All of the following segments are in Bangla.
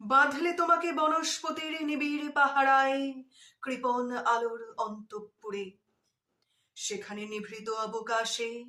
বাঁধলে তোমাকে বনস্পতির নিবিড় পাহারায়, কৃপণ আলোর অন্তঃপুরে। সেখানে নিভৃত অবকাশে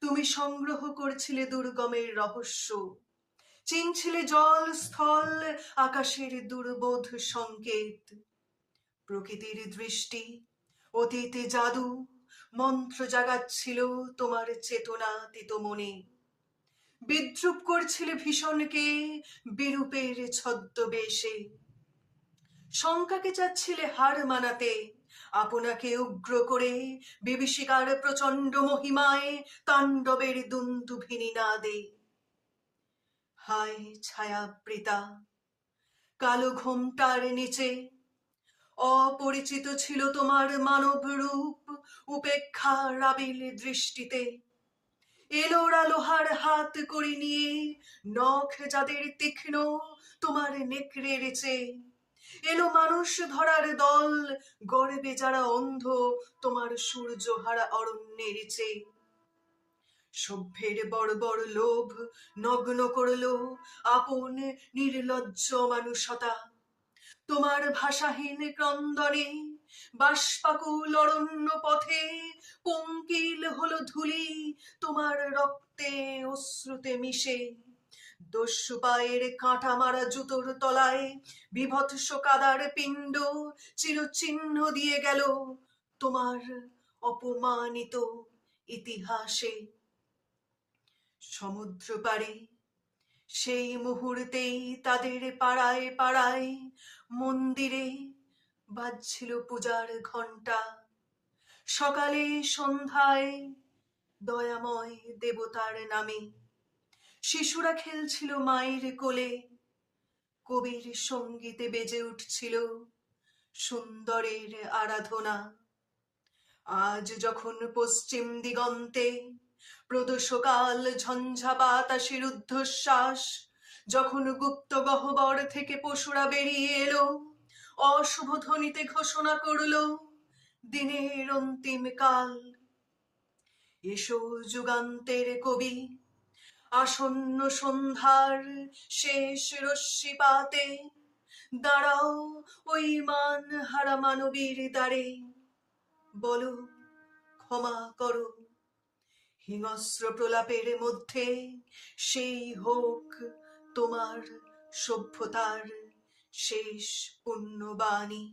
তুমি সংগ্রহ করছিলে দুর্গমের রহস্য। চিনছিলে জল, স্থল, আকাশের দুর্বোধ সংকেত। প্রকৃতির দৃষ্টি, অতীতে জাদু, মন্ত্র জাগাচ্ছিল তোমার চেতনাতীত মনে। বিদ্রুপ করছিলে ভীষণকে, বিরূপের ছদ্মবেশে। শঙ্কাকে চাচ্ছিলে হার মানাতে, আপনাকে উগ্র করে বিভীষিকার প্রচণ্ড মহিমায় তাণ্ডবের দুন্দুভিনী না দে। হায় ছায়াবৃতা কালো ঘোমটার নিচে, অপরিচিত ছিল তোমার মানব রূপ, উপেক্ষা রাবিল দৃষ্টিতে। এলোরা লোহার হাত করে নিয়ে। নখ যাদের তীক্ষ্ণ, তোমার নেকড়ে রেচে। এলো মানুষ ধরার দল গর্বে যারা অন্ধ, তোমার সূর্য হারা অরণ্যের চেয়ে সভ্যের বড় বড় লোভ নগ্ন করল আপন নির্লজ্জ মানুষতা। তোমার ভাষাহীন ক্রন্দনে বাষ্পাকুল অরণ্য পথে পঙ্কিল হলো ধুলি, তোমার রক্তে অশ্রুতে মিশে। দস্যু পায়ের কাঁটা মারা জুতোর তলায় বিভৎস কাদার পিণ্ড চিরচিহ্ন দিয়ে গেল তোমার অপমানিত ইতিহাসে। সমুদ্র পাড়ে, সেই মুহূর্তেই তাদের পাড়ায় পাড়ায় মন্দিরে বাজছিল পূজার ঘণ্টা। সকালে সন্ধ্যায় দয়াময় দেবতার নামে। শিশুরা খেলছিল মায়ের কোলে। কবির সঙ্গীতে বেজে উঠছিল সুন্দরের আরাধনা। আজ যখন পশ্চিম দিগন্তে প্রদোষকাল, ঝঞ্ঝা বাতাসের ঊর্ধ্বশ্বাস যখন গুপ্ত গহ্বর থেকে পশুরা বেরিয়ে এলো অশুভ ধ্বনিতে ঘোষণা করল, দিনের অন্তিম কাল। এসো যুগান্তের কবি, আসন্ন সন্ধ্যার শেষ রশ্মিপাতে দাঁড়াও ওই মান হারা মানবীর দ্বারে। বলো, ক্ষমা করো। হিংস্র প্রলাপের মধ্যে সেই হোক তোমার সভ্যতার শেষ পুণ্যবাণী।